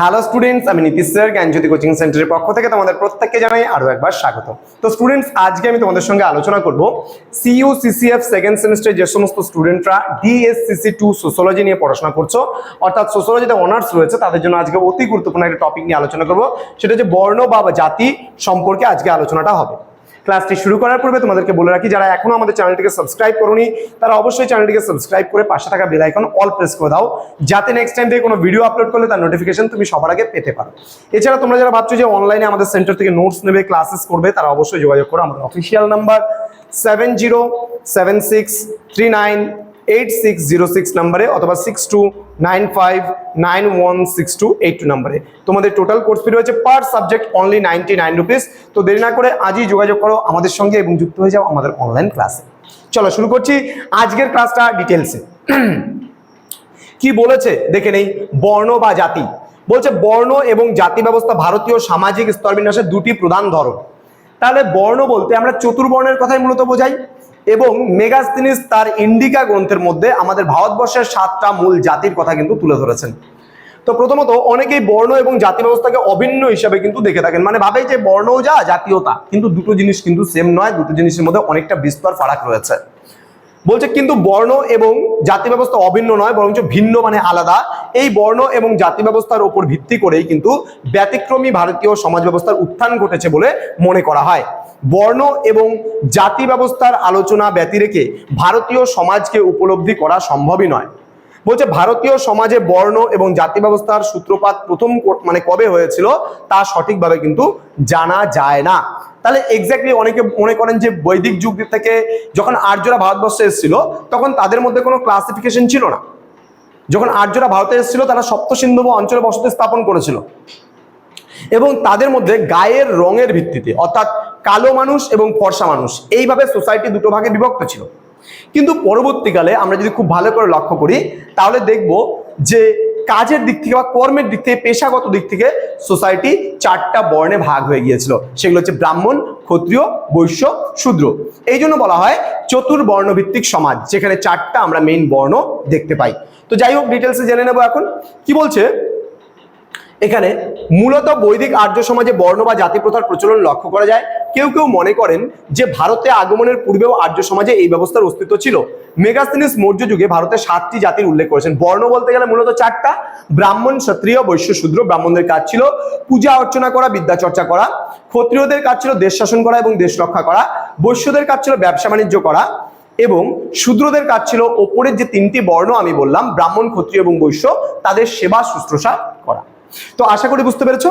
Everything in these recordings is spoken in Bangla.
হ্যালো স্টুডেন্টস আমি নীতিশ স্যার, জ্ঞানজ্যোতি কোচিং সেন্টারের পক্ষ থেকে তোমাদের প্রত্যেককে জানাই আরও একবার স্বাগত। তো স্টুডেন্টস আজকে আমি তোমাদের সঙ্গে আলোচনা করব সিইউ সিসিএফ সেকেন্ড সেমিস্টারে যে সমস্ত স্টুডেন্টরা ডিএসসিসি টু সোশ্যোলজি নিয়ে পড়াশোনা করছ, অর্থাৎ সোশ্যোলজিতে অনার্স রয়েছে, তাদের জন্য আজকে অতি গুরুত্বপূর্ণ একটা টপিক নিয়ে আলোচনা করব। সেটা হচ্ছে বর্ণ বা জাতি সম্পর্কে আজকে আলোচনাটা হবে। ক্লাসটি শুরু করার পূর্বে তোমাদেরকে বলে রাখি, যারা এখনও আমাদের চ্যানেলটিকে সাবস্ক্রাইব করোনি, তারা অবশ্যই চ্যানেলটিকে সাবস্ক্রাইব করে পাশে থাকা বেল আইকন অল প্রেস করে দাও, যাতে নেক্সট টাইম থেকে কোনো ভিডিও আপলোড করলে তার নোটিফিকেশন তুমি সবার আগে পেতে পারো। এছাড়া তোমরা যারা ভাবছ যে অনলাইনে আমাদের সেন্টার থেকে নোটস নেবে ক্লাসেস করবে, তারা অবশ্যই যোগাযোগ করো। আমাদের official number seven zero seven six three nine eight six zero six নাম্বারে অথবা six two nine five nine one six two eight two নাম্বারে তোমাদের টোটাল কোর্স ফি রয়েছে per subject only ninety nine rupees তো দেরি না করে আজই যোগাযোগ করো আমাদের সঙ্গে এবং যুক্ত হয়ে যাও আমাদের অনলাইন ক্লাসে চলো শুরু করছি আজকের ক্লাসটা ডিটেলসে কি বলেছে? দেখে নেই। বর্ণ বা জাতি। বলছে বর্ণ এবং জাতি ব্যবস্থা ভারতীয় সামাজিক স্তরবিন্যাসের দুটি প্রধান ধরন। তাহলে বর্ণ বলতে আমরা চতুর্বর্ণের কথাই মূলত বোঝাই। এবং মেগাস্তিনিস তার ইন্ডিকা গ্রন্থের মধ্যে আমাদের ভারতবর্ষের সাতটা মূল জাতির কথা কিন্তু তুলে ধরেছেন। তো প্রথমত অনেকেই বর্ণ এবং জাতি ব্যবস্থাকে অভিন্ন হিসাবে কিন্তু দেখে থাকেন। মানে ভাবে যে বর্ণ যা, জাতীয়তা। কিন্তু দুটো জিনিস কিন্তু সেম নয়, দুটো জিনিসের মধ্যে অনেকটা বিস্তর ফারাক রয়েছে। বলছে কিন্তু বর্ণ এবং জাতি ব্যবস্থা অভিন্ন নয়, বরঞ্চ ভিন্ন মানে আলাদা। এই বর্ণ এবং জাতি ব্যবস্থার উপর ভিত্তি করেই কিন্তু ব্যতিক্রমী ভারতীয় সমাজ ব্যবস্থার উত্থান ঘটেছে বলে মনে করা হয়। বর্ণ এবং জাতি ব্যবস্থার আলোচনা ব্যতিরেকে ভারতীয় সমাজকে উপলব্ধি করা সম্ভবই নয়। বলছে ভারতীয় সমাজে বর্ণ এবং জাতি ব্যবস্থার সূত্রপাত প্রথম মানে কবে হয়েছিল তা সঠিকভাবে কিন্তু জানা যায় না। তাহলে এক্স্যাক্টলি অনেকে মনে করেন যে বৈদিক যুগ থেকে যখন আর্যরা ভারতবর্ষে এসেছিল, তখন তাদের মধ্যে কোনো ক্লাসিফিকেশন ছিল না। যখন আর্যরা ভারতে এসেছিল, তারা সপ্ত সিন্ধু অঞ্চলে বসতি স্থাপন করেছিল। এবং তাদের মধ্যে গায়ের রঙের ভিত্তিতে, অর্থাৎ কালো মানুষ এবং ফর্সা মানুষ, এইভাবে সোসাইটি দুটো ভাগে বিভক্ত ছিল। কিন্তু পরবর্তীকালে আমরা যদি খুব ভালো করে লক্ষ্য করি, তাহলে দেখব যে কাজের দিক থেকে বা কর্মের দিক থেকে, পেশাগত দিক থেকে সোসাইটি চারটা বর্ণে ভাগ হয়ে গিয়েছিল। সেগুলো হচ্ছে ব্রাহ্মণ, ক্ষত্রিয়, বৈশ্য, শূদ্র। এই জন্য বলা হয় চতুর্বর্ণ ভিত্তিক সমাজ, যেখানে চারটা আমরা মেইন বর্ণ দেখতে পাই। তো যাই হোক ডিটেলসে জেনে নেব এখন। কি বলছে? এখানে মূলত বৈদিক আর্য সমাজে বর্ণ বা জাতি প্রথার প্রচলন লক্ষ্য করা যায়। কেউ কেউ মনে করেন যে ভারতে আগমনের পূর্বেও আর্য সমাজে এই ব্যবস্থার অস্তিত্ব ছিল। মেগাস্তিনিস মৌর্য যুগে ভারতে সাতটি জাতির উল্লেখ করেছেন। বর্ণ বলতে গেলে মূলত চারটা। ব্রাহ্মণ, ক্ষত্রিয়, বৈশ্য, শূদ্র, ব্রাহ্মণদের কাজ ছিল পূজা অর্চনা করা, বিদ্যা চর্চা করা, ক্ষত্রিয়দের কাজ ছিল দেশ শাসন করা এবং দেশ রক্ষা করা, বৈশ্যদের কাজ ছিল ব্যবসা বাণিজ্য করা এবং শূদ্রদের কাজ ছিল ওপরের যে তিনটি বর্ণ আমি বললাম, ব্রাহ্মণ, ক্ষত্রিয় এবং বৈশ্য, তাদের সেবা, শুশ্রূষা করা। তো আশা করি বুঝতে পেরেছ।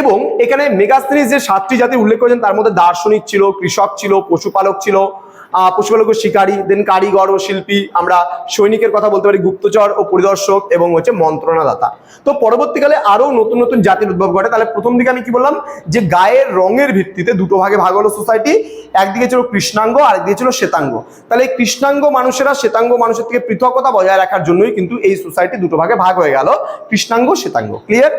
এবং এখানে মেগাস্তিনিস যে সাতটি জাতি উল্লেখ করেছেন, তার মধ্যে দার্শনিক ছিল, কৃষক ছিল, পশুপালক ছিল পশুপালক শিকারী দেন কারিগর ও শিল্পী, আমরা সৈনিকের কথা বলতে পারি, গুপ্তচর ও পরিদর্শক এবং হচ্ছে মন্ত্রণাদাতা। তো পরবর্তীকালে আরও নতুন নতুন জাতির উদ্ভব ঘটে। তাহলে প্রথম দিকে আমি কি বললাম? যে গায়ের রঙের ভিত্তিতে দুটো ভাগে ভাগ হলো সোসাইটি একদিকে ছিল কৃষ্ণাঙ্গ আর একদিকে ছিল শ্বেতাঙ্গ। তাহলে কৃষ্ণাঙ্গ মানুষেরা শ্বেতাঙ্গ মানুষের থেকে পৃথকতা বজায় রাখার জন্যই কিন্তু এই সোসাইটি দুটো ভাগে ভাগ হয়ে গেল, কৃষ্ণাঙ্গ, শ্বেতাঙ্গ। ক্লিয়ার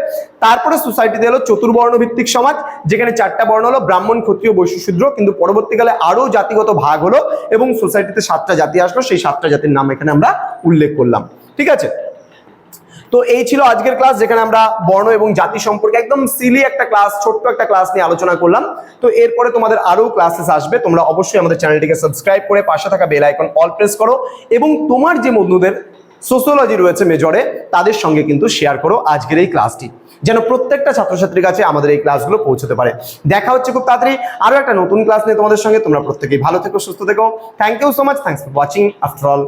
তারপরে সোসাইটিতে এলো চতুর্বর্ণ ভিত্তিক সমাজ, যেখানে চারটা বর্ণ হলো, ব্রাহ্মণ, ক্ষত্রিয়, বৈশ্য, শূদ্র। কিন্তু পরবর্তীকালে আরও জাতিগত ভাগ হলো এবং সোসাইটিতে সাতটা জাতি আসলো, সেই সাতটা জাতির নাম এখানে আমরা উল্লেখ করলাম। ঠিক আছে? তো এই ছিল আজকের ক্লাস, যেখানে আমরা বর্ণ এবং জাতি সম্পর্কে একদম সিলি একটা ক্লাস, ছোট্ট একটা ক্লাস নিয়ে আলোচনা করলাম। তো এরপরে তোমাদের আরও ক্লাসেস আসবে। তোমরা অবশ্যই আমাদের চ্যানেলটিকে সাবস্ক্রাইব করে পাশে থাকা বেল আইকন অল প্রেস করো এবং তোমার যে বন্ধুদের সোশ্যোলজি রয়েছে মেজরে তাদের সঙ্গে কিন্তু শেয়ার করো আজকের এই ক্লাসটি যেন প্রত্যেকটা ছাত্রছাত্রীর কাছে আমাদের এই ক্লাসগুলো পৌঁছতে পারে। দেখা হচ্ছে খুব তাড়াতাড়ি আরও একটা নতুন ক্লাস নিয়ে তোমাদের সঙ্গে। তোমরা প্রত্যেকেই ভালো থেকো, সুস্থ থেকো। Thank you so much thanks for watching after all